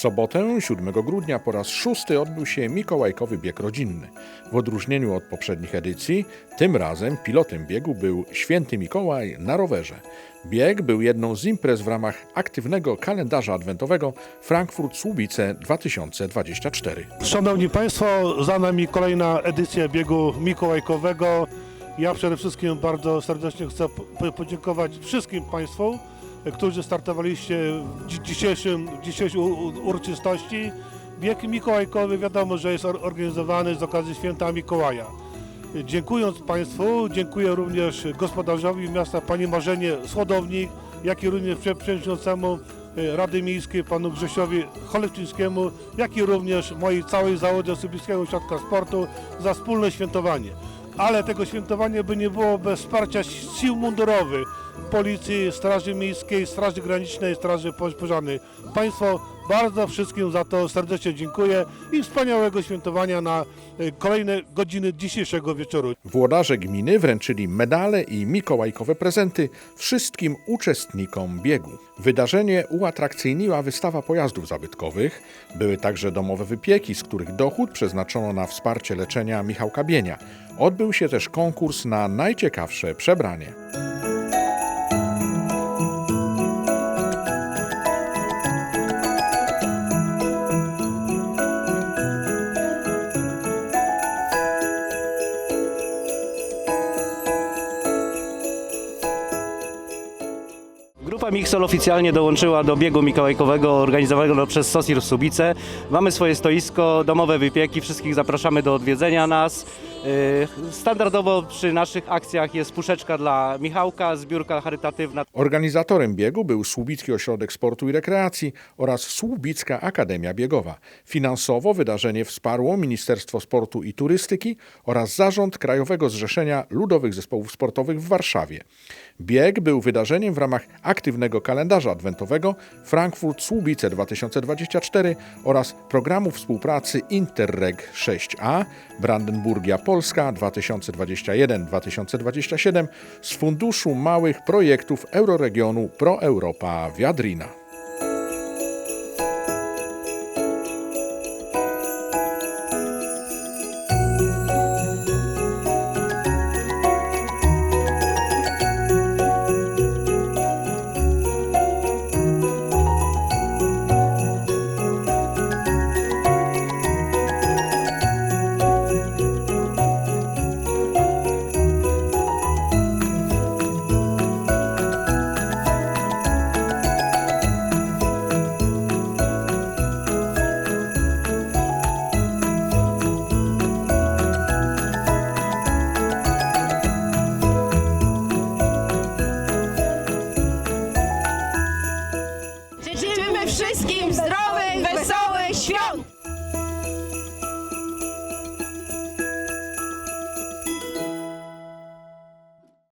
sobotę 7 grudnia po raz szósty odbył się Mikołajkowy Bieg Rodzinny. W odróżnieniu od poprzednich edycji, tym razem pilotem biegu był Święty Mikołaj na rowerze. Bieg był jedną z imprez w ramach aktywnego kalendarza adwentowego Frankfurt Słubice 2024. Szanowni Państwo, za nami kolejna edycja biegu mikołajkowego. Ja przede wszystkim bardzo serdecznie chcę po- podziękować wszystkim Państwu, którzy startowaliście w dzi- dzisiejszym, dzisiejszej uroczystości. Bieg mikołajkowy wiadomo, że jest or- organizowany z okazji święta Mikołaja. Dziękując Państwu, dziękuję również gospodarzowi miasta Pani Marzenie Słodownik, jak i również prze- przewodniczącemu e, Rady Miejskiej Panu Grzesiowi Cholewczyńskiemu, jak i również mojej całej załodze Słubickiego Ośrodka Sportu za wspólne świętowanie. Ale tego świętowania by nie było bez wsparcia sił mundurowych, Policji, Straży Miejskiej, Straży Granicznej, Straży Poż- Pożarnej. Państwo bardzo wszystkim za to serdecznie dziękuję i wspaniałego świętowania na e, kolejne godziny dzisiejszego wieczoru. Włodarze gminy wręczyli medale i mikołajkowe prezenty wszystkim uczestnikom biegu. Wydarzenie uatrakcyjniła wystawa pojazdów zabytkowych. Były także domowe wypieki, z których dochód przeznaczono na wsparcie leczenia Michałka Bienia. Odbył się też konkurs na najciekawsze przebranie. Grupa oficjalnie dołączyła do biegu mikołajkowego organizowanego przez Sosir Subice. Mamy swoje stoisko, domowe wypieki, wszystkich zapraszamy do odwiedzenia nas. Yy, Standardowo przy naszych akcjach jest puszeczka dla Michałka, zbiórka charytatywna. Organizatorem biegu był Słubicki Ośrodek Sportu i Rekreacji oraz Słubicka Akademia Biegowa. Finansowo wydarzenie wsparło Ministerstwo Sportu i Turystyki oraz Zarząd Krajowego Zrzeszenia Ludowych Zespołów Sportowych w Warszawie. Bieg był wydarzeniem w ramach kalendarza adwentowego Frankfurt Słubice 2024 oraz programu współpracy Interreg 6A Brandenburgia Polska 2021-2027 z Funduszu Małych Projektów Euroregionu ProEuropa Wiadrina.